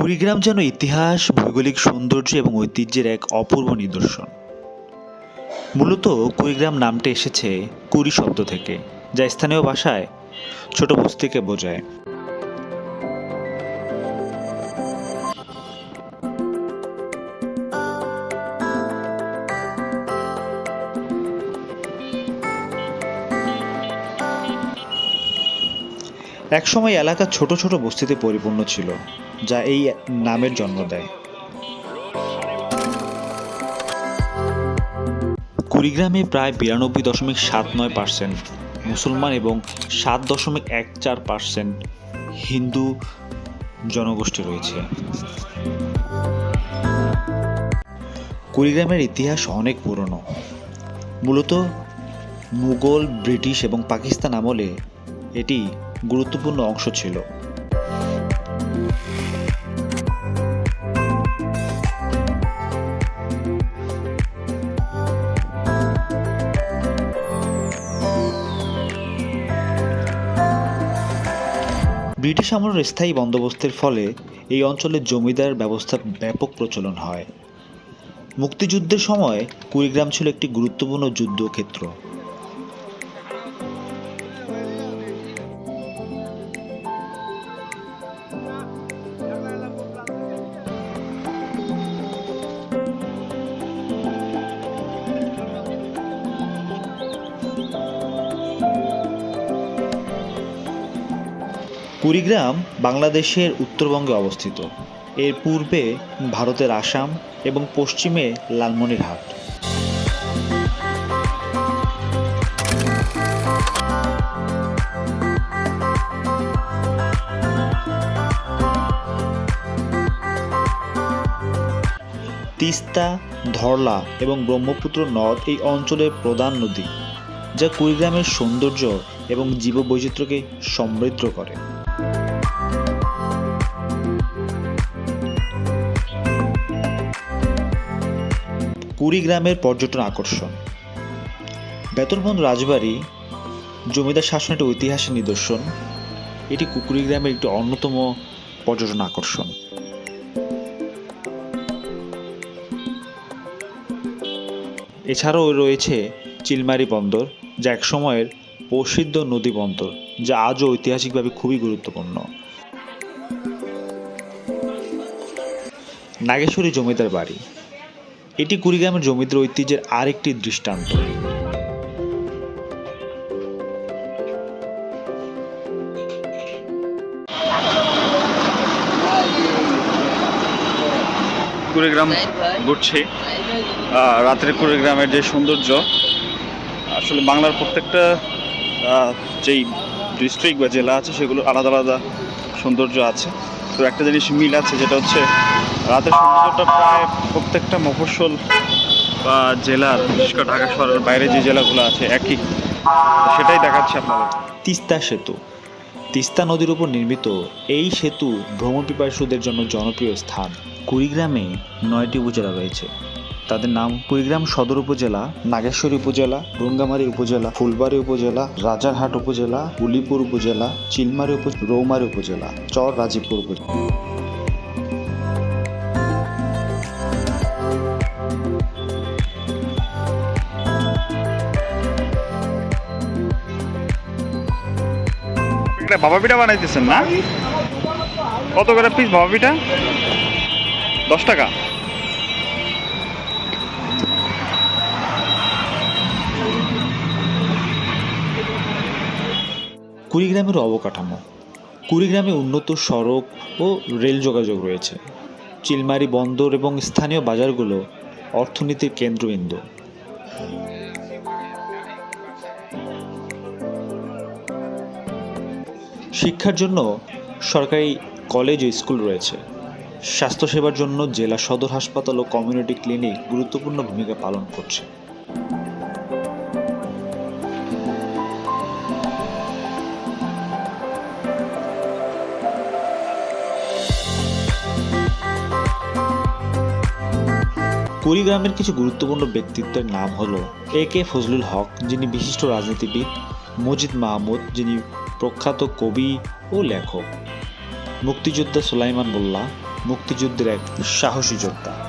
কুড়িগ্রাম যেন ইতিহাস, ভৌগোলিক সৌন্দর্য এবং ঐতিহ্যের এক অপূর্ব নিদর্শন। মূলত কুড়িগ্রাম নামটি এসেছে কুড়ি শব্দ থেকে, যা স্থানীয় ভাষায় ছোট বস্তিকে বোঝায়। একসময় এলাকা ছোট ছোট বস্তিতে পরিপূর্ণ ছিল। যা এই নামের জন্ম দেয়। কুড়িগ্রামে প্রায় বিরানব্বই দশমিক সাত নয় পার্সেন্ট, মুসলমান এবং সাত দশমিক এক চার পার্সেন্ট হিন্দু জনগোষ্ঠী রয়েছে। কুড়িগ্রামের ইতিহাস অনেক পুরনো। মূলত মুঘল, ব্রিটিশ এবং পাকিস্তান আমলে এটি গুরুত্বপূর্ণ অংশ ছিল। ব্রিটিশ আমলের স্থায়ী বন্দোবস্তের ফলে এই অঞ্চলে জমিদার ব্যবস্থার ব্যাপক প্রচলন হয়। মুক্তিযুদ্ধের সময় কুড়িগ্রাম ছিল একটি গুরুত্বপূর্ণ যুদ্ধক্ষেত্র। কুড়িগ্রাম বাংলাদেশের উত্তরবঙ্গে অবস্থিত। এর পূর্বে ভারতের আসাম এবং পশ্চিমে লালমনিরহাট। তিস্তা, ধরলা এবং ব্রহ্মপুত্র নদ এই অঞ্চলের প্রধান নদী, যা কুড়িগ্রামের সৌন্দর্য এবং জীববৈচিত্র্যকে সমৃদ্ধ করে। কুড়িগ্রামের পর্যটন আকর্ষণ। বেতনবন্দ রাজবাড়ি, জমিদার শাসনের একটি ঐতিহাসিক নিদর্শন। এটি কুড়িগ্রামের একটি অন্যতম পর্যটন আকর্ষণ। এছাড়াও রয়েছে চিলমারি বন্দর, যা এক সময়ের প্রসিদ্ধ নদী বন্দর, যা আজও ঐতিহাসিকভাবে খুবই গুরুত্বপূর্ণ। নাগেশ্বরী জমিদার বাড়ি। এটি কুড়িগ্রামের জমিদার ঐতিহ্যের আরেকটি দৃষ্টান্ত। কুড়িগ্রাম ঘুরছি। রাতের কুড়িগ্রামের যে সৌন্দর্য, আসলে বাংলার প্রত্যেকটা যেই ডিস্ট্রিক্ট বা জেলা আছে সেগুলো আলাদা আলাদা সৌন্দর্য আছে। তো একটা জিনিস মিল আছে, যেটা হচ্ছে রাতের সৌন্দর্যটা প্রায় প্রত্যেকটা মফস্বল বা জেলার, বিশেষ করে ঢাকা শহরের বাইরে যে জেলাগুলো আছে একই। সেটাই দেখাচ্ছে আপনাদের। তিস্তা সেতু। তিস্তা নদীর উপর নির্মিত এই সেতু ভ্রমণ পিপাসুদের জন্য জনপ্রিয় স্থান। কুড়িগ্রামে নয়টি উপজেলা রয়েছে। তাদের নাম কুড়িগ্রাম সদর উপজেলা, নাগেশ্বরী উপজেলা, রুঙ্গামারী উপজেলা, ফুলবাড়ী উপজেলা, রাজারহাট উপজেলা, উলিপুর উপজেলা, চিলমারী উপজেলা রৌমারী উপজেলা, চর রাজীবপুর উপজেলা। বাবা পিঠা বানাইতেছেন না? কত করে পিস বাবা পিঠা? দশ টাকা। কুড়িগ্রামের অবকাঠামো। কুড়িগ্রামে উন্নত সড়ক ও রেল যোগাযোগ রয়েছে। চিলমারি বন্দর এবং স্থানীয় বাজারগুলো অর্থনীতির কেন্দ্রবিন্দু। শিক্ষার জন্য সরকারি কলেজ ও স্কুল রয়েছে। স্বাস্থ্যসেবার জন্য জেলা সদর হাসপাতাল ও কমিউনিটি ক্লিনিক গুরুত্বপূর্ণ ভূমিকা পালন করছে। কুড়িগ্রামের কিছু গুরুত্বপূর্ণ ব্যক্তিত্বের নাম হল এ কে ফজলুল হক, যিনি বিশিষ্ট রাজনীতিবিদ, মজিদ মাহমুদ, যিনি প্রখ্যাত কবি ও লেখক, মুক্তিযোদ্ধা সুলাইমান মোল্লা, মুক্তিযুদ্ধের এক সাহসী যোদ্ধা।